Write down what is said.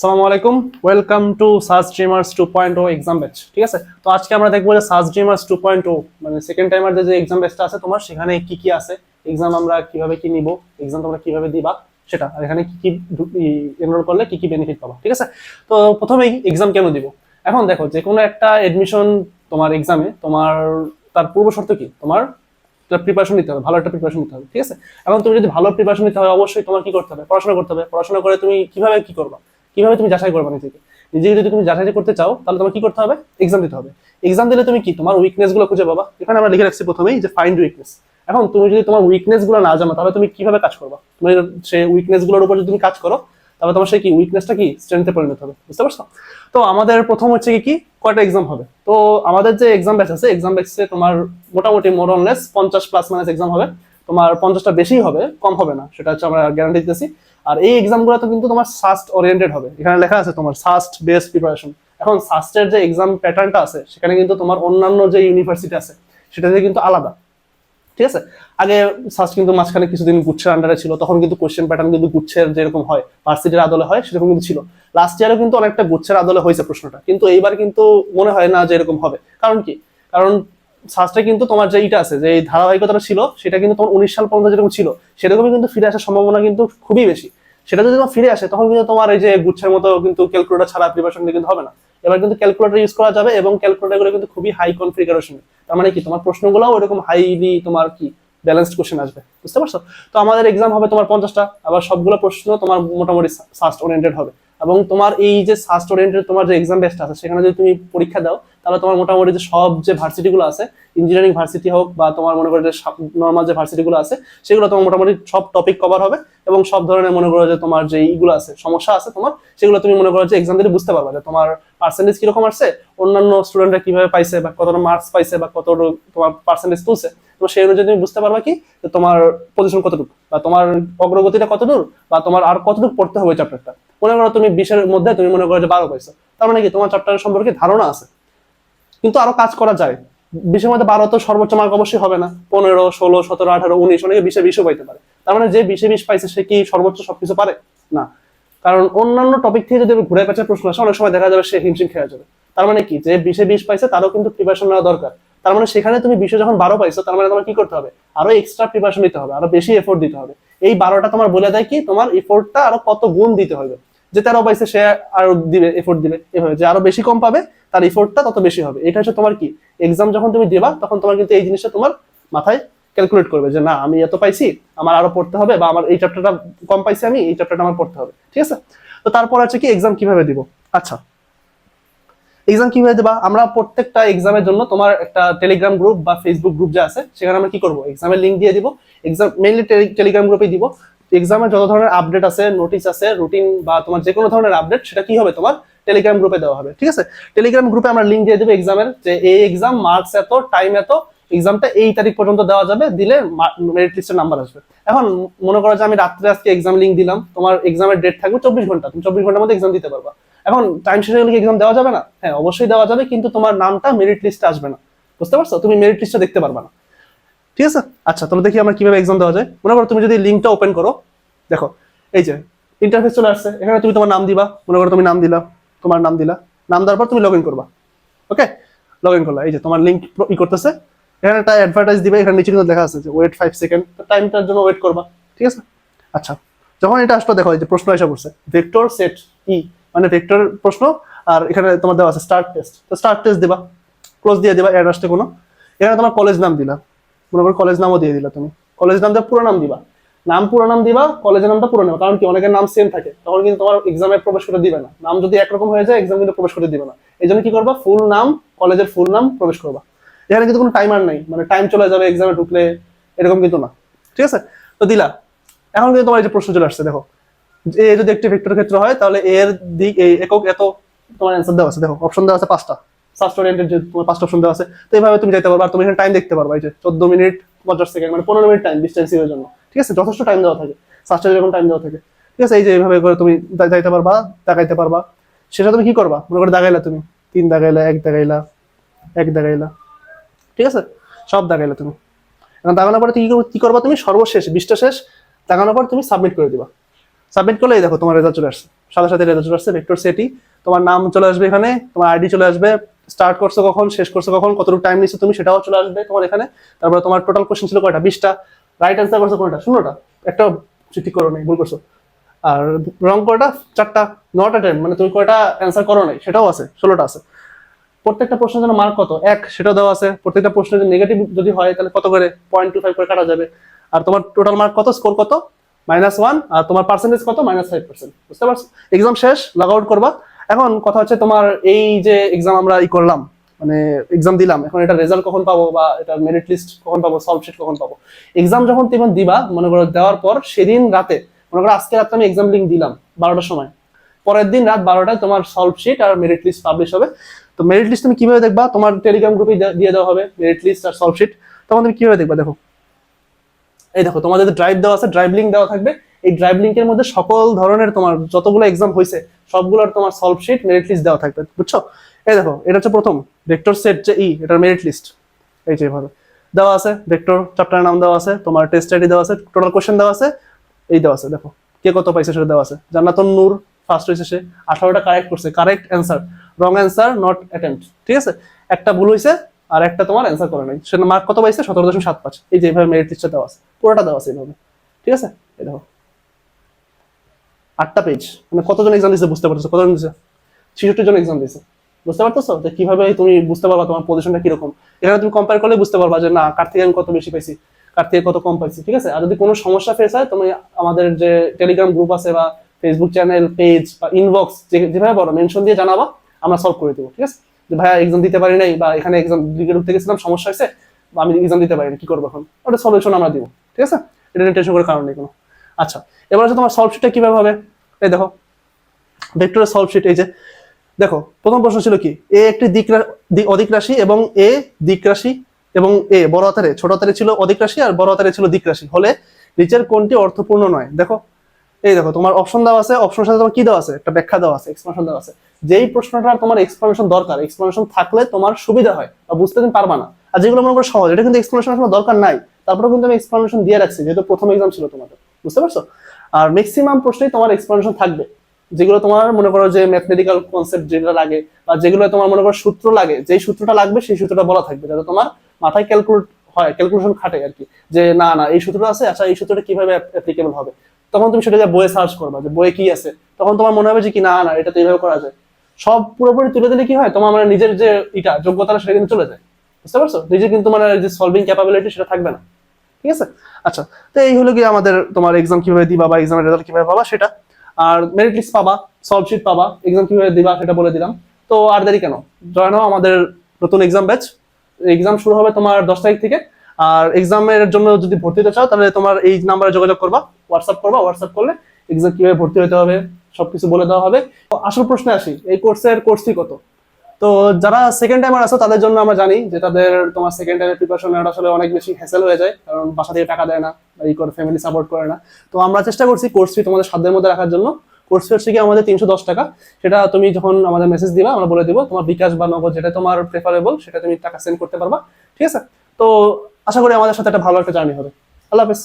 সালামু আলাইকুম। Welcome to সাজ dreamers two point O exam batch ঠিক আছে? তো আজকে আমরা দেখব যে সাজ ড্রিমার্স টু পয়েন্ট ও মানে সেকেন্ড টাইমার যে এক্সাম ব্যাচটা আছে, তোমার সেখানে কি কি আছে? এক্সাম আমরা কীভাবে কি নিব? এক্সাম তোমরা কীভাবে দিবা? সেটা, আর এখানে কি কি এনরোল করলে কি কি বেনিফিট পাবা? ঠিক আছে? তো প্রথমেই এক্সাম কেন দিব? এখন দেখো যে কোনো একটা এডমিশন তোমার এক্সামে তোমার, তার পূর্ব শর্ত কি? তোমার প্রিপারেশন নিতে হবে, ভালো একটা প্রিপারেশন নিতে হবে। ঠিক আছে? এখন তুমি যদি ভালো প্রিপারেশন নিতে হবে অবশ্যই তোমার কি করতে হবে? পড়াশোনা করতে হবে। পড়াশোনা করে তুমি কীভাবে কি করবা? কীভাবে তুমি যাচাই করবে নিজেকে? নিজেকে যদি তুমি যাচাই করতে চাও, তাহলে তোমার কি করতে হবে? এক্সাম দিতে হবে। এক্সাম দিলে তুমি কি? তোমার উইকনেসগুলো খুঁজে পাবা। এখানে আমরা লিখে রাখছি প্রথমেই যে ফাইন্ড উইকনেস এখন তুমি যদি তোমার উইকনেসগুলো না জানো, তাহলে তুমি কীভাবে কাজ করবা? তুমি সেই উইকনেসগুলোর উপর যদি তুমি কাজ করো, তাহলে তোমার সেই কি? উইকনেসটা কি? স্ট্রেংথে পরিণত হবে। বুঝতে পারছ? তো আমাদের প্রথম হচ্ছে কি? কি? কয়টা এক্সাম হবে? তো আমাদের যে এক্সাম ব্যাচ আছে এক্সাম ব্যাচে তোমার মোটামুটি মোর অনলেস পঞ্চাশ প্লাস মাইনাস এক্সাম হবে। তোমার পঞ্চাশটা বেশি হবে, কম হবে না। সেটা হচ্ছে আমরা গ্যারান্টি দিতেছি। আর এই এক্সামগুলো তো কিন্তু তোমার সাস্ট ওরিয়েন্টেড হবে। এখানে লেখা আছে তোমার সাস্ট বেসড প্রিপারেশন এখন সাস্টের যে এক্সাম প্যাটার্নটা আছে, সেখানে কিন্তু তোমার অন্যান্য যে ইউনিভার্সিটি আছে, সেটাতে কিন্তু আলাদা। ঠিক আছে? আগে সাস্ট কিন্তু মাঝখানে কিছুদিন গুচ্ছের আন্ডারে ছিল, তখন কিন্তু কোশ্চেন প্যাটার্ন কিন্তু গুচ্ছের যেরকম হয় ভার্সিটির আদলে হয়, সেরকম কিন্তু ছিল। লাস্ট ইয়ারে কিন্তু অনেকটা গুচ্ছের আদলে হয়েছে প্রশ্নটা। কিন্তু এইবার কিন্তু মনে হয় না যে এরকম হবে। কারণ কি? কারণ সাস্টে কিন্তু তোমার যে ইটা আছে, যে এই ধারাবাহিকতাটা ছিল, সেটা কিন্তু তোমার উনিশ সাল পর্যন্ত যেরকম ছিল, সেরকমই কিন্তু ফিরে আসার সম্ভাবনা কিন্তু খুবই বেশি। সেটা যদি তোমার ফিরে আসে, তখন কিন্তু তোমার এই যে গুচ্ছের মতো কিন্তু ক্যালকুলেটার ছাড়া প্রিপারেশন কিন্তু হবে না। এবার কিন্তু ক্যালকুলেটার ইউজ করা যাবে এবং ক্যালকুলেটারগুলো কিন্তু খুবই হাই কনফিগারেশন তার মানে কি, তোমার প্রশ্নগুলো ওরকম হাইলি তোমার কি ব্যালেন্সড কোশ্চেন আসবে। বুঝতে পারছ? তো আমাদের এক্সাম হবে তোমার পঞ্চাশটা, আবার সবগুলো প্রশ্ন তোমার মোটামুটি সাস্ট ওরিয়েন্টেড হবে। এবং তোমার এই যে সাস্ট ওরিয়েন্টেড তোমার যে এক্সাম বেস্ট আছে, সেখানে যদি তুমি পরীক্ষা দাও, তাহলে তোমার মোটামুটি যে সব যে ভার্সিটিগুলো আছে ইঞ্জিনিয়ারিং ভার্সিটি হোক বা তোমার মনে করো যে নর্মাল যে ভার্সিটিগুলো আছে, সেগুলো তোমার মোটামুটি সব টপিক কভার হবে এবং সব ধরনের মনে করো যে তোমার যে ইগুলো আছে, সমস্যা আছে তোমার, সেগুলো তুমি মনে করো যে এক্সাম দিলে বুঝতে পারবে যে তোমার পার্সেন্টেজ কীরকম আসছে, অন্যান্য স্টুডেন্টরা কীভাবে পাইছে বা কতটা মার্কস পাইছে বা কত তোমার পার্সেন্টেজ তুলছে, তো সেই অনুযায়ী তুমি বুঝতে পারবা কি তোমার পজিশন কতটুকু বা তোমার অগ্রগতিটা কতদূর বা তোমার আর কতটুকু পড়তে হবে চ্যাপ্টারটা মনে করো তুমি বিশের মধ্যে তুমি মনে করো যে বারো পাইছো। তার মানে কি? তোমার চ্যাপ্টার সম্পর্কে ধারণা আছে। কিন্তু আরও কাজ করা যায়। বিশের মধ্যে বারো তো সর্বোচ্চ মার্ক অবশ্যই হবে না। পনেরো, ষোলো, সতেরো, আঠারো, উনিশ অনেকে বিশে বিশও পাইতে পারে। তার মানে যে বিশে বিশ পাইছে, সে কি সর্বোচ্চ সবকিছু পারে? না। কারণ অন্যান্য টপিক থেকে যদি ঘুরে পেঁচে প্রশ্ন আসে, অনেক সময় দেখা যাবে সে হিমশিম খেয়ে যাবে। তার মানে কি? যে বিশে বিশ পাইছে, তারও কিন্তু প্রিপারেশন নেওয়া দরকার। তার মানে সেখানে তুমি বিষয় যখন বারো পাইছো, তার মানে তোমার কি করতে হবে? আরও এক্সট্রা প্রিপারেশন নিতে হবে, আরও বেশি এফোর্ট দিতে হবে। এই বারোটা তোমার বলে দেয় কি? তোমার এফোর্টটা আরও কত গুণ দিতে হবে। যে তেরো পাইছে সে আরও দিবে এফোর্ট দিবে। এভাবে যে আরও বেশি কম পাবে, তার এফোর্টটা তত বেশি হবে। এটা হচ্ছে তোমার কি? এক্সাম যখন তুমি দেবা, তখন তোমার কিন্তু এই জিনিসটা তোমার মাথায় ক্যালকুলেট করবে যে, না, আমি এত পাইছি, আমার আরও পড়তে হবে বা আমার এই চ্যাপ্টারটা কম পাইছি আমি, এই চ্যাপ্টারটা আমার পড়তে হবে। ঠিক আছে? তো তারপর আছে কি? এক্সাম কীভাবে দিব? আচ্ছা। এক্সাম কীভাবে দেবা? আমরা প্রত্যেকটা এক্সামের জন্য তোমার একটা টেলিগ্রাম গ্রুপ বা ফেসবুক গ্রুপ যে আছে, সেখানে আমরা কি করব? এক্সামের লিঙ্ক দিয়ে দিব। এক্সাম মেইনলি টেলিগ্রাম গ্রুপে দিব। এক্সামের যত ধরনের আপডেট আছে নোটিশ আছে রুটিন বা তোমার যে কোনো ধরনের আপডেট সেটা কি হবে তোমার? টেলিগ্রাম গ্রুপে দেওয়া হবে, ঠিক আছে? টেলিগ্রাম গ্রুপে আমরা লিঙ্ক দিয়ে দেবো এক্সামের যে এই এক্সাম মার্কস এত টাইম এত এক্সামটা এই তারিখ পর্যন্ত দেওয়া যাবে, দিলে মেরিট লিস্টের নাম্বার আসবে। এখন মনে করো যে আমি রাত্রে আজকে এক্সাম লিঙ্ক দিলাম, তোমার এক্সামের ডেট থাকবে চব্বিশ ঘণ্টা, তুমি চব্বিশ ঘণ্টার মধ্যে এক্সাম দিতে পারবা। এখন টাইম শেষে কি এক্সাম দেওয়া যাবে না? হ্যাঁ অবশ্যই দেওয়া যাবে, কিন্তু তোমার নামটা মেরিট লিস্টে আসবে না। বুঝতে পারছ? তুমি মেরিট লিস্টটা দেখতে পারবা না। ঠিক আছে? আচ্ছা তাহলে দেখি আমরা কীভাবে এক্সাম দেওয়া যায়। মনে করো তুমি যদি লিঙ্কটা ওপেন করো, দেখো, এই যে ইন্টারফেস চলে আসছে। এখানে তুমি তোমার নাম দিবা, মনে করো তুমি নাম দিলা, তোমার নাম দিলা। নাম দেওয়ার পর তুমি লগ করবা। ওকে? লগ ইন করলা। এই যে, তোমার লিঙ্ক ই করতেছে। এখানে একটা অ্যাডভার্টাইজ দিবে, এখানে নিচে কিন্তু লেখা আছে যে ওয়েট ফাইভ সেকেন্ড টাইমটার জন্য ওয়েট করবা। ঠিক আছে? আচ্ছা যখন এটা আসলো, দেখো, এই যে প্রশ্ন এসে পড়ছে। ভেক্টর সেট ই মানে ভেক্টর প্রশ্ন, আর এখানে তোমার দেওয়া আছে স্টার্ট টেস্ট তো স্টার্ট টেস্ট দিবা। ক্লোজ দিয়ে দিবা অ্যাড আসতে কোনো। এখানে তোমার কলেজ নাম দিলা। মনে করো কলেজ নামও দিয়ে দিলা তুমি। কলেজ নাম পুরো নাম দিবা। নাম পুরো নাম দিবা কলেজের নামটা পুরো নেবা, কারণ কি অনেকের নাম সেম থাকে। তখন কিন্তু তোমার এক্সামে প্রবেশ করতে দিবে না। নাম যদি একরকম হয়ে যায় এক্সাম কিন্তু প্রবেশ করতে দিবে না। এই জন্য কি করবা ফুল নাম কলেজের ফুল নাম প্রবেশ করবা। এখানে কিন্তু কোনো টাইমার নাই মানে টাইম চলে যাবে এক্সামে ঢুকলে, এরকম কিন্তু না। ঠিক আছে? তো দিলা। এখন কিন্তু তোমার এই যে প্রশ্ন চলে আসছে, দেখো। এ যদি একটি ভেক্টর ক্ষেত্র হয়, তাহলে এর দিক, এই একক এত তোমার অ্যান্সার দেওয়া আছে। দেখো অপশন দেওয়া আছে পাঁচটা। ফার্স্ট ওরিয়েন্টেড যে তোমার পাঁচটা অপশন দেওয়া আছে, তো এইভাবে তুমি যেতে পারবা আর তুমি এখানে টাইম দেখতে পারবা, এই যে চোদ্দ মিনিট পঞ্চাশ সেকেন্ড মানে পনেরো মিনিট টাইম ডিস্টেন্সিংয়ের জন্য, ঠিক আছে? যথেষ্ট টাইম দেওয়া থাকে। ফার্স্টে যেরকম টাইম দেওয়া থাকে, ঠিক আছে? এই যে এইভাবে করে তুমি যাইতে পারবা দাগাইতে পারবা। সেটা তুমি কি করবা? মনে করে দাগাইলা তুমি। তিন দাগাইলা এক দাগাইলা এক দাগাইলা ঠিক আছে? সব দাগাইলা তুমি। এখন দাগানোর পরে তুমি কি করবা- কি করবা তুমি? সর্বশেষ, বিশটা শেষ দাগানোর পর তুমি সাবমিট করে দিবা। সাবমিট করলে এই দেখো তোমার রেজাল্ট চলে আসছে। সাথে সাথে রেজাল্ট চলে আসছে ভেক্টর সেটি তোমার নাম চলে আসবে এখানে, তোমার আইডি চলে আসবে স্টার্ট করছ কখন, শেষ করছ কখন, কতটুকু টাইম নিচ্ছ তুমি সেটাও চলে আসবে তোমার এখানে। তারপরে তোমার টোটাল কোশ্চেন ছিল কয়টা? বিশটা। রাইট অ্যান্সার করছ কোনটা? শূন্যটা একটা ঠিক করো নাই, ভুল করছ। আর রং কয়টা? চারটা। নট অ্যাটেম্প মানে তুমি কয়টা অ্যান্সার করো নাই? সেটাও আছে, ষোলোটা আছে। প্রত্যেকটা প্রশ্নের জন্য মার্ক কত? এক, সেটাও দেওয়া আছে। প্রত্যেকটা প্রশ্নের নেগেটিভ যদি হয়, তাহলে কত করে? পয়েন্ট টু ফাইভ করে কাটা যাবে। আর তোমার টোটাল মার্ক কত? স্কোর কত? মাইনাস ওয়ান আর তোমার পার্সেন্টেজ কত? মাইনাস ফাইভ পার্সেন্ট বুঝতে পারছ? এক্সাম শেষ লগ আউট করবা। এখন কথা হচ্ছে তোমার এই যে এক্সাম আমরা ই করলাম মানে এক্সাম দিলাম, এখন এটা রেজাল্ট কখন পাবো বা এটা মেরিট লিস্ট কখন পাবো সলভ শিট কখন পাবো? এক্সাম যখন তুমি দিবা, মনে করো দেওয়ার পর সেদিন রাতে, মনে করো আজকে রাতে আমি এক্সাম লিঙ্ক দিলাম বারোটার সময়, পরের দিন রাত বারোটায় তোমার সলভ শিট আর মেরিট লিস্ট পাবলিশ হবে। তো মেরিট লিস্ট তুমি কীভাবে দেখবা? তোমার টেলিগ্রাম গ্রুপে দিয়ে দেওয়া হবে মেরিট লিস্ট আর সলভ শিট তখন তুমি কীভাবে দেখবা দেখো? এই দেখো, তোমাদের ড্রাইভ দেওয়া আছে ড্রাইভ লিঙ্ক দেওয়া থাকবে। এই ড্রাইভ লিঙ্কের মধ্যে সকল ধরনের তোমার যতগুলো এক্সাম হয়েছে সবগুলোর তোমার সলভ শিট মেরিট লিস্ট দেওয়া থাকবে, বুঝছ? এই দেখো, এটা হচ্ছে প্রথম ভেক্টর সেট যে ই এটার মেরিট লিস্ট এই যে এভাবে দেওয়া আছে ভেক্টর চ্যাপ্টার নাম দেওয়া আছে, তোমার টেস্ট আইডি দেওয়া আছে টোটাল কোশ্চেন দেওয়া আছে, এই দেওয়া আছে, দেখো। কে কত পাইছে সেটা দেওয়া আছে। জান্নাতুন নূর ফার্স্ট হয়েছে সে, আঠারোটা কারেক্ট করছে correct answer wrong answer not attempt ঠিক আছে? একটা ভুল হয়েছে আর একটা তোমার অ্যান্সার করে নাই। সেটা মার্ক কত পাইছে? সতেরো দশমিক সাত পাঁচ। এই যে এইভাবে মেরিট লিস্টটা দেওয়া আছে, পুরোটা দেওয়া আছে এইভাবে, ঠিক আছে? এই দেখো। আটটা পেজ মানে কতজন এক্সাম দিয়েছে বুঝতে পারছ কতজন দিয়েছে ছিষট্টি জন এক্সাম দিয়েছে বুঝতে পারতেছো? যে কীভাবে তুমি বুঝতে পারবা তোমার পজিশনটা কীরকম? এখানে তুমি কম্পেয়ার করলে বুঝতে পারবা যে, না, কার থেকে আমি কত বেশি পাইছি? কার থেকে কত কম পাইছি? ঠিক আছে? আর যদি কোনো সমস্যা ফেস হয়, তুমি আমাদের যে টেলিগ্রাম গ্রুপ আছে বা ফেসবুক চ্যানেল পেজ বা ইনবক্স যেভাবে বলো মেনশন দিয়ে জানাবা, আমরা সলভ করে দেবো। ঠিক আছে? যে, ভাইয়া এক্সাম দিতে পারি নাই বা এখানে এক্সাম দিকে ঢুকতে গেছিলাম, সমস্যা হয়েছে, বা আমি এক্সাম দিতে পারি না কি করব এখন? ওটা সলিউশন আমরা দিব। ঠিক আছে? এটা টেনশন করার কারণ নেই কোনো। আচ্ছা এবার হচ্ছে তোমার সলভ শিটটা কীভাবে হবে? এই দেখো ভেক্টরের সলভ শিট এই যে। দেখো, প্রথম প্রশ্ন ছিল কি? এ একটি দিক অধিক রাশি এবং এ দিক রাশি এবং এ বড় হাতারে ছোট হাতারে ছিল অধিক রাশি আর বড় হাতারে ছিল দিক রাশি। হলে নিচের কোনটি অর্থপূর্ণ নয়। দেখো, এই দেখো, তোমার অপশন দেওয়া আছে অপশনের সাথে তোমার কি দেওয়া আছে? একটা ব্যাখ্যা দেওয়া আছে এক্সপ্লেনেশন দেওয়া আছে। যেই প্রশ্নটা তোমার এক্সপ্লেনেশন দরকার এক্সপ্লেনেশন থাকলে তোমার সুবিধা হয় বা বুঝতে তুমি পারবা না। আর যেগুলো মনে করো সহজ, এটা কিন্তু এক্সপ্লেনেশন কোনো দরকার নাই। তারপরে কিন্তু আমি এক্সপ্লেনেশন দিয়ে রাখছি, যেহেতু প্রথম এক্সাম ছিল তোমাদের। বুঝতে পারছ? আর ম্যাক্সিমাম প্রশ্নেই তোমার এক্সপ্লেনেশন থাকবে। যেগুলো তোমার মনে করো যে ম্যাথমেটিক্যাল কনসেপ্ট যেগুলো লাগে, বা যেগুলো তোমার মনে করো সূত্র লাগে, যেই সূত্রটা লাগবে সেই সূত্রটা বলা থাকবে, যাতে তোমার মাথায় ক্যালকুলেট হয় ক্যালকুলেশন খাটে আর কি। যে না না, এই সূত্রটা আছে আচ্ছা এই সূত্রটা কীভাবে অ্যাপ্লিকেবল হবে? তখন তুমি সেটা বইয়ে সার্চ করবা যে বইয়ে কি আছে। তখন তোমার মনে হবে যে কি না না, এটা তো এইভাবে করা যায়। সব পুরোপুরি তুলে দিলে কি হয়? তোমার মানে নিজের যে এটা যোগ্যতাটা সেটা কিন্তু চলে যায়। বুঝতে পারছ? নিজের কিন্তু মানে যে সলভিং ক্যাপাবিলিটি সেটা থাকবে না। ঠিক আছে? আচ্ছা তো এই হলো কি আমাদের তোমার এক্সাম কীভাবে দিবা বা এক্সামের রেজাল্ট কীভাবে পাবা সেটা। আর মেরিট লিস্ট পাবা সলভ শিট পাবা এক্সাম কীভাবে দিবা সেটা বলে দিলাম। তো আর দেরি কেন? জয়েন হও আমাদের নতুন এক্সাম ব্যাচ এক্সাম শুরু হবে তোমার দশ তারিখ থেকে। আর এক্সামের জন্য যদি ভর্তি হতে চাও, তাহলে তোমার এই নাম্বারে যোগাযোগ করবা হোয়াটসঅ্যাপ করবা হোয়াটসঅ্যাপ করলে এক্সাম কীভাবে ভর্তি হতে হবে, সবকিছু বলে দেওয়া হবে। আসল প্রশ্নে আসি, এই কোর্সের কোর্স ফি কত? তো যারা সেকেন্ড টাইমার আছো, তাদের জন্য আমরা জানি যে তাদের তোমার সেকেন্ড টাইমের প্রিপারেশন নেওয়াটা আসলে অনেক বেশি হ্যাসেল হয়ে যায়, কারণ বাসা থেকে টাকা দেয় না এই করে ফ্যামিলি সাপোর্ট করে না। তো আমরা চেষ্টা করছি কোর্স ফি তোমাদের সাধ্যের মধ্যে রাখার জন্য। কোর্স ফি হচ্ছে কি আমাদের তিনশো দশ টাকা। সেটা তুমি যখন আমাদের মেসেজ দিবা, আমরা বলে দিব তোমার বিকাশ বা নগদ যেটা তোমার প্রেফারেবল সেটা তুমি টাকা সেন্ড করতে পারবা। ঠিক আছে? তো আশা করি আমাদের সাথে একটা ভালো একটা জার্নি হবে। আল্লাহ হাফেজ।